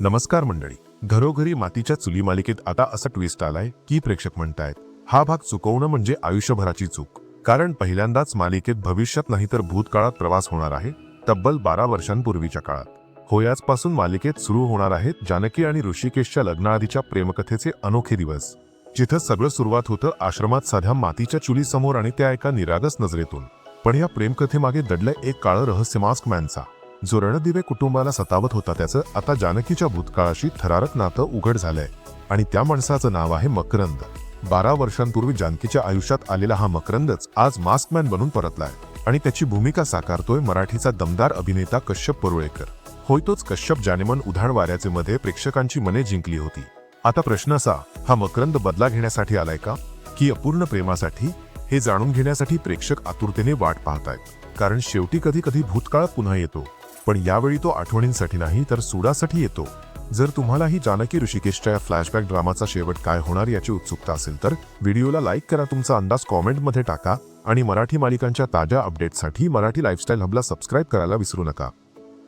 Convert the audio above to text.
नमस्कार मंडळी. घरोघरी मातीच्या चुली मालिकेत आता असा ट्विस्ट आलाय की प्रेक्षक म्हणतायत हा भाग चुकवणं म्हणजे आयुष्यभराची चूक. कारण पहिल्यांदाच मालिकेत भविष्यात नाही तर भूतकाळात प्रवास होणार आहे तब्बल बारा वर्षांपूर्वीच्या काळात. होयाचपासून मालिकेत सुरू होणार आहेत जानकी आणि ऋषिकेशच्या लग्नाआधीच्या प्रेमकथेचे अनोखे दिवस. जिथं सगळं सुरुवात होतं आश्रमात साध्या मातीच्या चुलीसमोर आणि त्या एका निरागस नजरेतून. पण या प्रेमकथेमागे दडलंय एक काळं रहस्य मास्क मॅनचा. जो रणदिवे कुटुंबाला सतावत होता त्याचं आता जानकीच्या भूतकाळाशी थरारक नातं उघड झालंय. आणि त्या माणसाचं नाव आहे मकरंद. बारा वर्षांपूर्वी जानकीच्या आयुष्यात आलेला हा मकरंदच आज मास्कमॅन बनून परतलाय. आणि त्याची भूमिका साकारतोय मराठीचा दमदार अभिनेता कश्यप परुळेकर. होय तोच कश्यप जानेमन उधाण वाऱ्याचे मध्ये प्रेक्षकांची मने जिंकली होती. आता प्रश्न असा हा मकरंद बदला घेण्यासाठी आलाय का? की अपूर्ण प्रेमासाठी? हे जाणून घेण्यासाठी प्रेक्षक आतुरतेने वाट पाहतायत. कारण शेवटी कधी कधी भूतकाळ पुन्हा येतो. पण यावेळी तो आठवणींसाठी नाही तर सुडासाठी येतो. जर तुम्हालाही जानकी ऋषिकेशच्या या फ्लॅशबॅक ड्रामाचा शेवट काय होणार याची उत्सुकता असेल तर व्हिडिओला लाईक करा तुमचा अंदाज कॉमेंटमध्ये टाका आणि मराठी मालिकांच्या ताज्या अपडेटसाठी मराठी लाईफस्टाईल हबला सबस्क्राईब करायला विसरू नका.